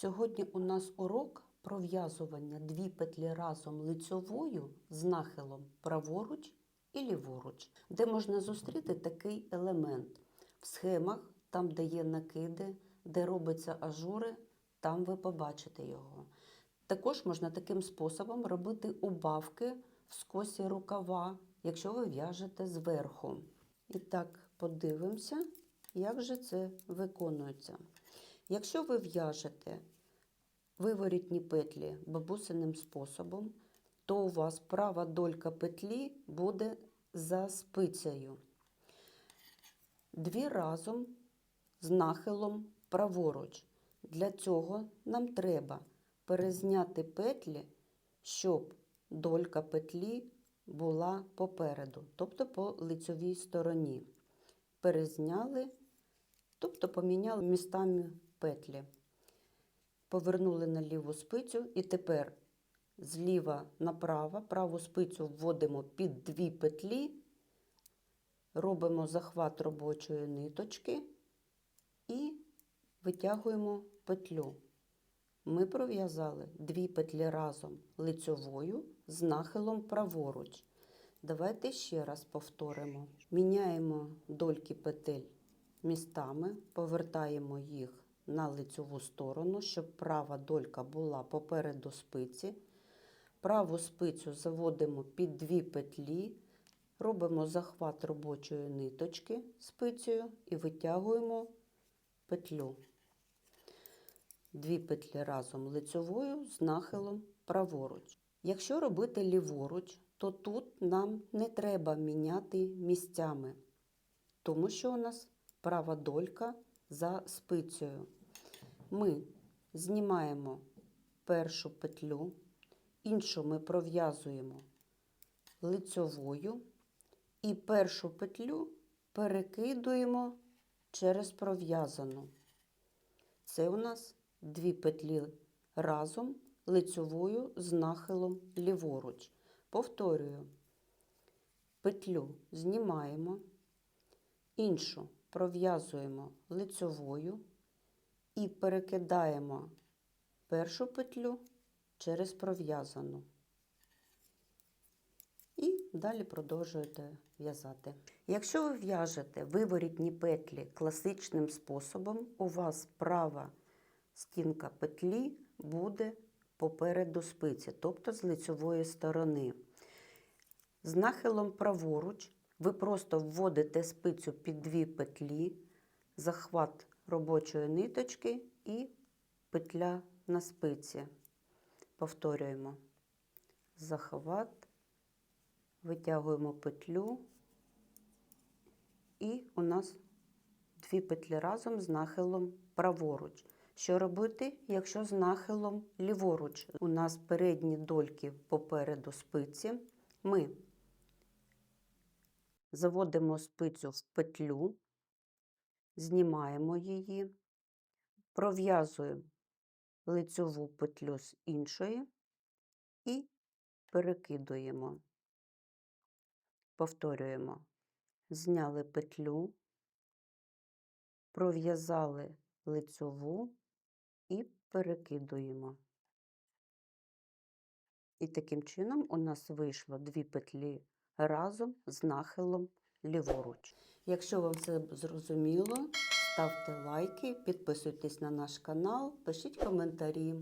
Сьогодні у нас урок пров'язування дві петлі разом лицьовою з нахилом праворуч і ліворуч, де можна зустріти такий елемент. В схемах, там, де є накиди, де робиться ажури, там ви побачите його. Також можна таким способом робити убавки в скосі рукава, якщо ви в'яжете зверху. І так, подивимося, як же це виконується. Якщо ви в'яжете виворітні петлі бабусиним способом, то у вас права долька петлі буде за спицею. Дві разом з нахилом праворуч. Для цього нам треба перезняти петлі, щоб долька петлі була попереду, тобто по лицьовій стороні. Перезняли, тобто поміняли містами петлі. Повернули на ліву спицю і тепер зліва направо праву спицю вводимо під дві петлі, робимо захват робочої ниточки і витягуємо петлю. Ми пров'язали дві петлі разом лицьовою з нахилом праворуч. Давайте ще раз повторимо. Міняємо дольки петель містами, повертаємо їх на лицьову сторону, щоб права долька була попереду спиці. Праву спицю заводимо під дві петлі, робимо захват робочої ниточки спицею і витягуємо петлю. Дві петлі разом лицьовою з нахилом праворуч. Якщо робити ліворуч, то тут нам не треба міняти місцями, тому що у нас права долька за спицею. Ми знімаємо першу петлю, іншу ми пров'язуємо лицьовою і першу петлю перекидуємо через пров'язану. Це у нас дві петлі разом лицьовою з нахилом ліворуч. Повторюю, петлю знімаємо, іншу пров'язуємо лицьовою і перекидаємо першу петлю через пров'язану. І далі продовжуєте в'язати. Якщо ви в'яжете виворітні петлі класичним способом, у вас права стінка петлі буде попереду спиці, тобто з лицьової сторони. З нахилом праворуч ви просто вводите спицю під дві петлі, захват робочої ниточки і петля на спиці. Повторюємо захват, витягуємо петлю, і у нас дві петлі разом з нахилом праворуч. Що робити, якщо з нахилом ліворуч? У нас передні дольки попереду спиці. Ми заводимо спицю в петлю, знімаємо її, пров'язуємо лицьову петлю з іншої і перекидуємо. Повторюємо, зняли петлю, пров'язали лицьову і перекидуємо. І таким чином у нас вийшло дві петлі разом з нахилом ліворуч. Якщо вам все зрозуміло, ставте лайки, підписуйтесь на наш канал, пишіть коментарі.